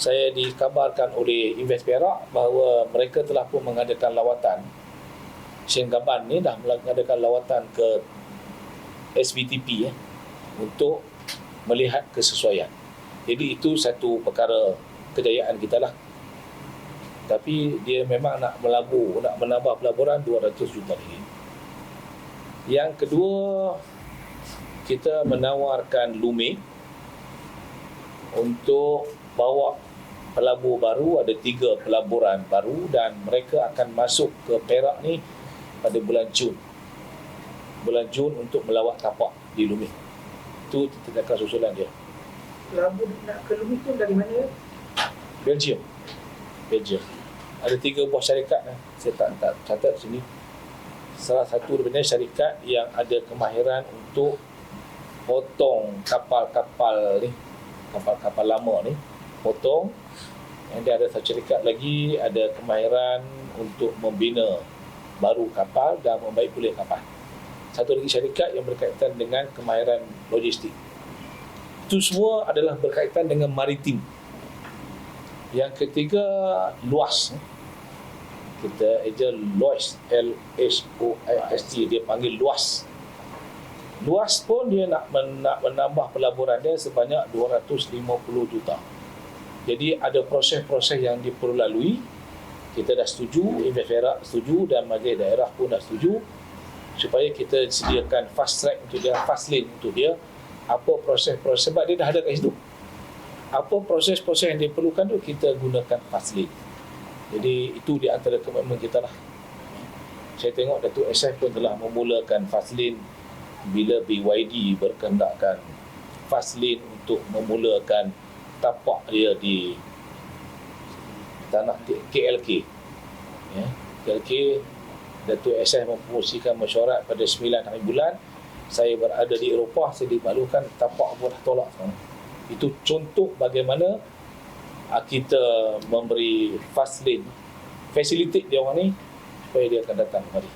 saya dikabarkan oleh Invest Perak bahawa mereka telah pun mengadakan lawatan Shen Gaban ni dah mengadakan lawatan ke SVTP eh, untuk melihat kesesuaian. Jadi itu satu perkara kejayaan kita lah. Tapi dia memang nak melabur, nak menambah pelaburan 200 juta ringgit. Yang kedua, kita menawarkan Lumi untuk bawa pelabur baru, ada tiga pelaburan baru dan mereka akan masuk ke Perak ni pada bulan Jun. Bulan Jun untuk melawat tapak di Lumi. Itu tindakan susulan dia. Pelabur nak ke Lumi tu dari mana? Belgium. Belgium. Ada tiga buah syarikat eh. saya tak, tak catat sini. Salah satu daripada syarikat yang ada kemahiran untuk potong kapal-kapal ni, kapal-kapal lama ni, potong. Dan dia ada syarikat lagi ada kemahiran untuk membina baru kapal dan membaik pulih kapal. Satu lagi syarikat yang berkaitan dengan kemahiran logistik. Itu semua adalah berkaitan dengan maritim. Yang ketiga, luas. Kita eja luas, L-H-O-I-S-T, dia panggil luas. Luas pun dia nak, men- nak menambah pelaburan dia sebanyak 250 juta. Jadi ada proses-proses yang diperlu lalui. Kita dah setuju, Invest Perak setuju dan majlis daerah pun dah setuju supaya kita sediakan fast track untuk dia, fast lane untuk dia. Apa proses-proses sebab dia dah ada kat situ apa proses-proses yang diperlukan tu kita gunakan fast lane. Jadi itu di antara komitmen kita lah. Saya tengok Datuk SF pun telah memulakan fast lane bila BYD berkehendakkan fast lane untuk memulakan tapak dia di tanah KLK. Ya, KLK Datuk SF mempromosikan mesyuarat pada 9 hari bulan. Saya berada di Eropah, saya dimalukan tapak pun dah tolak itu contoh bagaimana uh, kita memberi fast lane facilitate dia orang ni supaya dia akan datang kemari